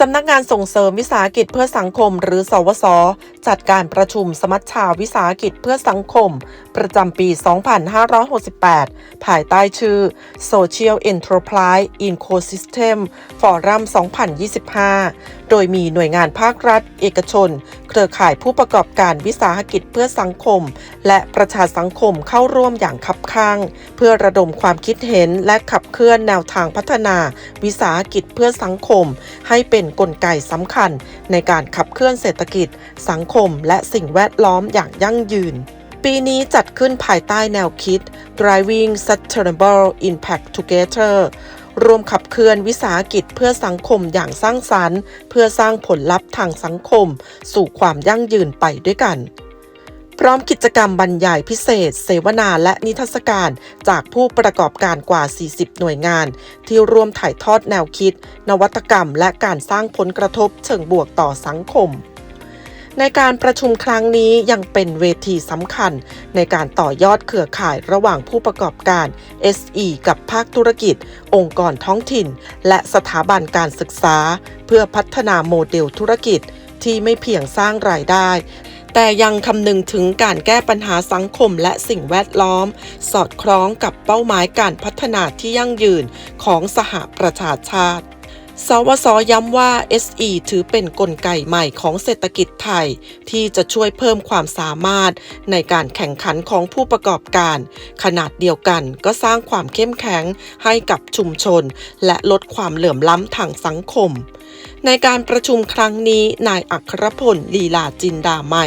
สำนักงานส่งเสริมวิสาหกิจเพื่อสังคมหรือสวส จัดการประชุมสมัชชาวิสาหกิจเพื่อสังคม ประจำปี 2568 ภายใต้ชื่อ Social Enterprise Ecosystem Forum 2025 โดยมีหน่วยงานภาครัฐ เอกชน เครือข่ายผู้ประกอบการวิสาหกิจเพื่อสังคม และประชาสังคมเข้าร่วมอย่างคับข้าง เพื่อระดมความคิดเห็นและขับเคลื่อนแนวทางพัฒนา วิสาหกิจเพื่อสังคม ให้เป็นนกลไกสำคัญในการขับเคลื่อนเศรษฐกิจ สังคม และสิ่งแวดล้อมอย่างยั่งยืน ปีนี้จัดขึ้นภายใต้แนวคิด Driving Sustainable Impact Together รวมขับเคลื่อนวิสาหกิจเพื่อสังคมอย่างสร้างสรรค์ เพื่อสร้างผลลัพธ์ทางสังคม สู่ความยั่งยืนไปด้วยกัน พร้อมกิจกรรมบรรยายพิเศษ เสวนาและนิทรรศการจากผู้ประกอบการกว่า 40 หน่วยงาน ที่ร่วมถ่ายทอดแนวคิด นวัตกรรม และการสร้างผลกระทบเชิงบวกต่อสังคม ในการประชุมครั้งนี้ยังเป็นเวทีสำคัญ ในการต่อยอดเครือข่ายระหว่างผู้ประกอบการ SE กับภาคธุรกิจ องค์กรท้องถิ่น และสถาบันการศึกษา เพื่อพัฒนาโมเดลธุรกิจที่ไม่เพียงสร้างรายได้ แต่ยังคำนึงถึงการแก้ปัญหาสังคมและสิ่งแวดล้อม สอดคล้องกับเป้าหมายการพัฒนาที่ยั่งยืนของสหประชาชาติสวสย้ำว่า SE ถือเป็นนกลไกใหม่ของเศรษฐกิจไทย ที่จะช่วยเพิ่มความสามารถในการแข่งขันของผู้ประกอบการ ขนาดเดียวกันก็สร้างความเข้มแข็งให้กับชุมชน และลดความเหลื่อมล้ำทางสังคม ในการประชุมครั้งนี้ นายอัครพล ลีลาจินดาใหม่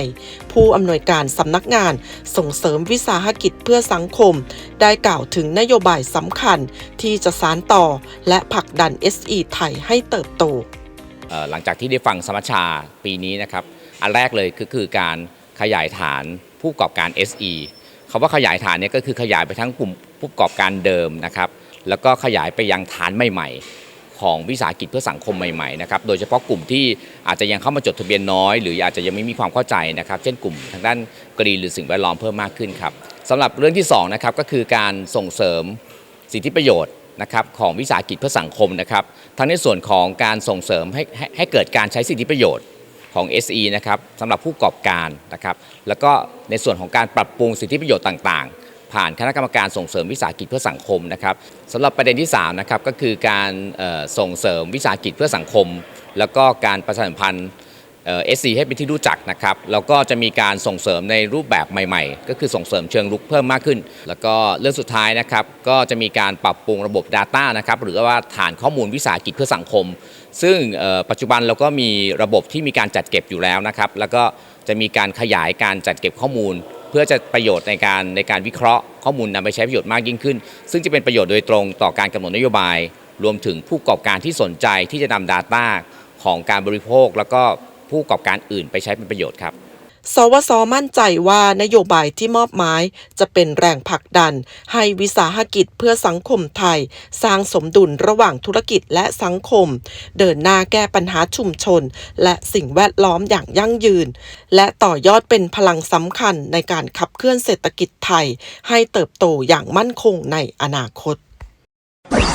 ผู้อำนวยการสำนักงานส่งเสริมวิสาหกิจเพื่อสังคม ได้กล่าวถึงนโยบายสำคัญที่จะสานต่อและผลักดัน SE ไทยให้เติบโต หลังจากที่ได้ฟังสมัชชาปีนี้นะครับ อันแรกเลยก็คือการขยายฐานผู้ประกอบการ SE คำว่าขยายฐานเนี่ยก็คือขยายไปทั้งกลุ่มผู้ประกอบการเดิมนะครับ แล้วก็ขยายไปยังฐานใหม่ๆ ของวิสาหกิจเพื่อสังคมใหม่ๆนะครับโดยเฉพาะกลุ่มที่อาจจะยังเข้ามาจดทะเบียนน้อย หรืออาจจะยังไม่มีความเข้าใจนะครับเช่นกลุ่มทางด้านกรีนหรือสิ่งแวดล้อมเพิ่มมากขึ้นครับสำหรับเรื่องที่สองนะครับก็คือการส่งเสริมสิทธิประโยชน์นะครับของวิสาหกิจเพื่อสังคมนะครับทั้งในส่วนของการส่งเสริมให้ให้ให้เกิดการใช้สิทธิประโยชน์ของ SE นะครับสำหรับผู้ประกอบการนะครับแล้วก็ในส่วนของการปรับปรุงสิทธิประโยชน์ต่างๆ ผ่านคณะกรรมการส่งเสริมวิสาหกิจเพื่อสังคมนะครับสำหรับประเด็นที่3นะครับก็คือการส่งเสริมวิสาหกิจเพื่อสังคม แล้วก็การประชาสัมพันธ์เอสซีให้เป็นที่รู้จักนะครับแล้วก็จะมีการส่งเสริมในรูปแบบใหม่ ๆ ก็คือส่งเสริมเชิงลุกเพิ่มมากขึ้น แล้วก็เรื่องสุดท้ายนะครับก็จะมีการปรับปรุงระบบ Data นะครับหรือว่าฐานข้อมูลวิสาหกิจเพื่อสังคม ซึ่งปัจจุบันเราก็มีระบบที่มีการจัดเก็บอยู่แล้วนะครับแล้วก็จะมีการขยายการจัดเก็บข้อมูล เพื่อจะประโยชน์ในการในการวิเคราะห์ข้อมูลนำไปใช้ประโยชน์มากยิ่งขึ้น ซึ่งจะเป็นประโยชน์โดยตรงต่อการกำหนดนโยบาย รวมถึงผู้ประกอบการที่สนใจที่จะนำ Data ของการบริโภค แล้วก็ผู้ประกอบการอื่นไปใช้เป็นประโยชน์ครับ สวสมั่นใจว่านโยบายที่มอบหมายจะเป็นแรงผลักดัน ให้วิสาหกิจเพื่อสังคมไทย สร้างสมดุลระหว่างธุรกิจและสังคม เดินหน้าแก้ปัญหาชุมชน และสิ่งแวดล้อมอย่างยั่งยืน และต่อยอดเป็นพลังสำคัญในการขับเคลื่อนเศรษฐกิจไทย ให้เติบโตอย่างมั่นคงในอนาคต